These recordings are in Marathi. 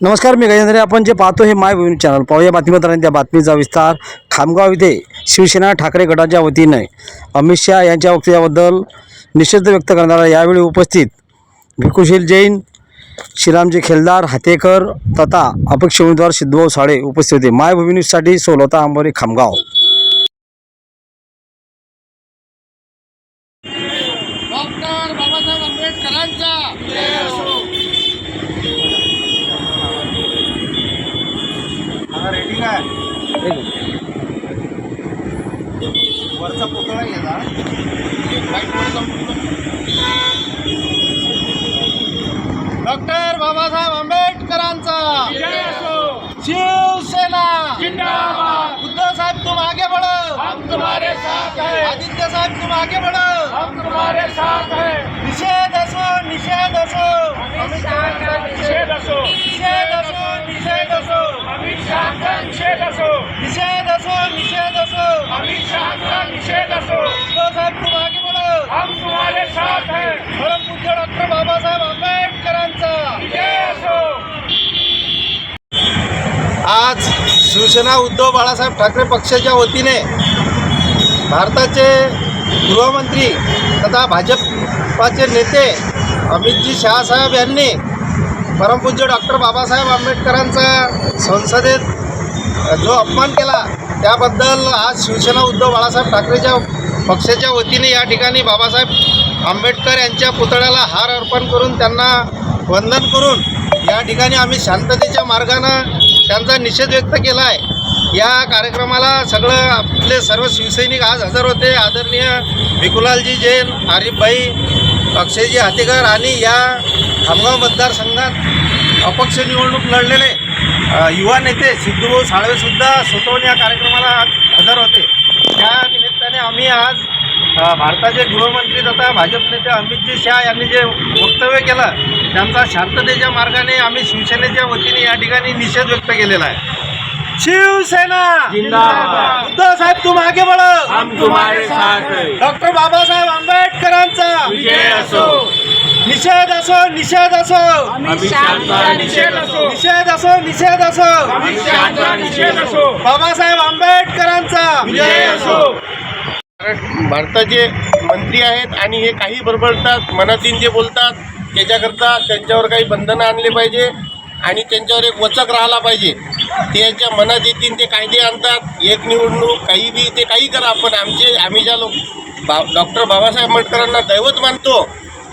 नमस्कार मी गजेंद्र. आपण जे पाहतो हे माय भूमी चॅनल. पाहूया बातमीपत्रांनी त्या बातमीचा विस्तार. खामगाव इथे शिवसेना ठाकरे गटाच्या वतीने अमित शहा यांच्या वक्तव्याबद्दल निषेध व्यक्त करणारा यावेळी उपस्थित भिकुशील जैन श्रीरामजी खेलदार हातेकर तथा अपक्ष उमेदवार सिद्धभाऊ साळे उपस्थित होते. मायभूमी न्यूजसाठी सोलता आंबोरे खामगाव. डॉक्टर बाबासाहेब आंबेडकरांचा पुतळा गेला. डॉक्टर बाबासाहेब आंबेडकरांचा. शिवसेना. उद्धव साहेब तुम आगे बढ़ो हम तुम्हारे साथ हैं. आदित्य साहेब तुम आगे बढ़ो हम तुम्हारे साथ हैं. निषेध असो निषेध असो. निषेध असो. निषेध असो निषेध असो. अमित शाह का निषेध असो. निषेध असो निषेध असो अमित शाह का निषेध असो. साहेब तुम आगे बढ़ो हम तुम्हारे साथ हैं. परमपूज्य डॉक्टर बाबासाहेब आंबेडकरांचा. विजय असो. आज शिवसेना उद्धव बाळासाहेब ठाकरे पक्षाच्या वतीने भारताचे गृहमंत्री तथा भाजपाचे नेते अमितजी शहासाहेब यांनी परमपूज्य डॉक्टर बाबासाहेब आंबेडकरांचा संसदेत जो अपमान केला त्याबद्दल आज शिवसेना उद्धव बाळासाहेब ठाकरेच्या पक्षाच्या वतीने या ठिकाणी बाबासाहेब आंबेडकर यांच्या पुतळ्याला हार अर्पण करून त्यांना वंदन करून या ठिकाणी आम्ही शांततेच्या मार्गानं त्यांचा निषेध व्यक्त केला आहे. या कार्यक्रमाला सगळं आपले सर्व शिवसैनिक आज हजर होते. आदरणीय भिकुलालजी जैन आरिफभाई अक्षयजी हातेकर आणि या खामगाव मतदारसंघात अपक्ष निवडणूक लढलेले युवा नेते सिद्धूभाऊ साळवेसुद्धा स्वतःहून या कार्यक्रमाला आज हजर होते. त्या निमित्ताने आम्ही आज भारताचे गृहमंत्री तथा भाजप नेते अमितजी शहा यांनी जे वक्तव्य केलं त्यांचा शांततेच्या मार्गाने आम्ही शिवसेनेच्या वतीने या ठिकाणी निषेध व्यक्त केलेला आहे. शिवसेना! जिंदाबाद. उद्धव साहेब तुम आगे बढ़ो हम तुम्हारे साथ हैं. डॉक्टर बाबासाहेब आंबेडकरांचा. विजय असो. निषेध असो निषेध असो. निषेध असो निषेध असो. निषेध असो असो बाबासाहेब आंबेडकरांचा. विजय असो भारताचे मंत्री आहेत आणि हे काही बरबडतात मनातीन जे बोलतात त्याच्याकरता त्यांच्यावर काही बंधनं आणले पाहिजे आणि त्यांच्यावर एक वचक राहिला पाहिजे. ते यांच्या मनात येतील ते कायदे आणतात. एक निवडणूक काही बी ते काही करा. पण आमचे आम्ही ज्या लोक बा डॉक्टर बाबासाहेब आंबेडकरांना दैवत मानतो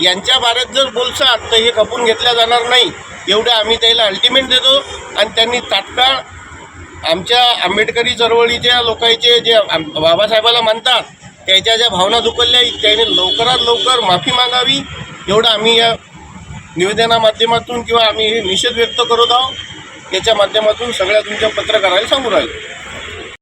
यांच्या बारेत जर बोलसात तर हे खपून घेतल्या जाणार नाही. एवढं आम्ही त्याला अल्टिमेट देतो. आणि त्यांनी तात्काळ आमच्या आंबेडकरी चळवळीच्या लोकांचे जे बाबासाहेबाला मानतात त्याच्या ज्या भावना दुखल्या त्याने लवकरात लवकर माफी मागावी. एवढं आम्ही या निवेदना माध्यमातून किंवा आम्ही हे निषेध व्यक्त करत आहोत. याच्या माध्यमातून सगळ्या तुमच्या पत्रकाराला सांगू राहिलो